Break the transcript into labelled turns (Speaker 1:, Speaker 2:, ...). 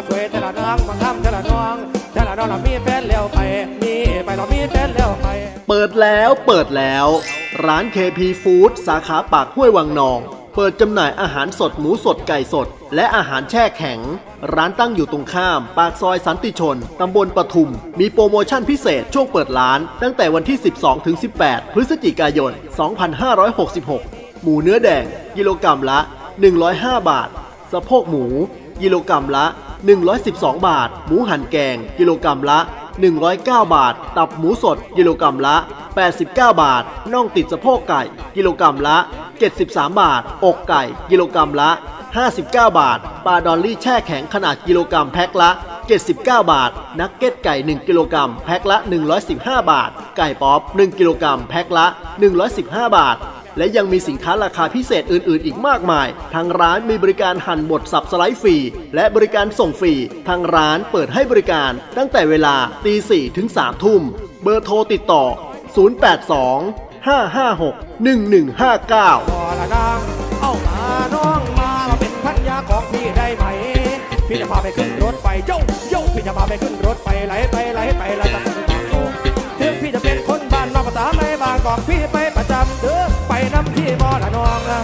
Speaker 1: ก็สวยแต่ละน้องบางคำแต่ละน้องแต่ละน้องเรามีแฟนแล้วไปมีไปเรามีแฟนแล้วไป
Speaker 2: เปิดแล้วเปิดแล้ว ร้าน KP Food สาขาปากห้วยวังนอง เปิดจำหน่ายอาหารสดหมูสดไก่สด และอาหารแช่แข็ง ร้านตั้งอยู่ตรงข้าม ปากซอยสันติชน ตำบลปทุม มีโปรโมชั่นพิเศษช่วงเปิดร้าน ตั้งแต่วันที่ 12ถึง18 พฤศจิกายน 2566 หมูเนื้อแดง กิโลกรัมละ 105 บาท สะโพกหมู กิโลกรัมละ 112 บาท หมูหั่นแกง กิโลกรัมละ 109 บาท ตับหมูสด กิโลกรัมละ 89 บาท น่องติดสะโพกไก่ กิโลกรัมละ 73 บาท อกไก่ กิโลกรัมละ 59 บาท ปลาดอลลี่แช่แข็งขนาดกิโลกรัมแพ็คละ 79 บาท นักเก็ตไก่ 1 กิโลกรัมแพ็คละ 115 บาท ไก่ป๊อป 1 กิโลกรัมแพ็คละ 115 บาท และยังมีสินค้าราคาพิเศษอื่น ๆ อีกมากมาย ทางร้านมีบริการหั่นบดสับสไลด์ฟรี และบริการส่งฟรี ทางร้านเปิดให้บริการตั้งแต่เวลาตี4ถึง3ทุ่ม เบอร์โทรติดต่อ 082 556 1159
Speaker 1: พอละนางเอามาน้องมามาเป็นพันยาของพี่ได้ไหม พี่จะพาไปขึ้นรถไฟโย่โย่พี่จะพาไปขึ้นรถไฟไหลไปไหลไปแล้วจะถึงบางโงถึงพี่จะเป็นคนบ้านนอกก็ตามในบางกอกพี่ไป บ่ละน้องนะ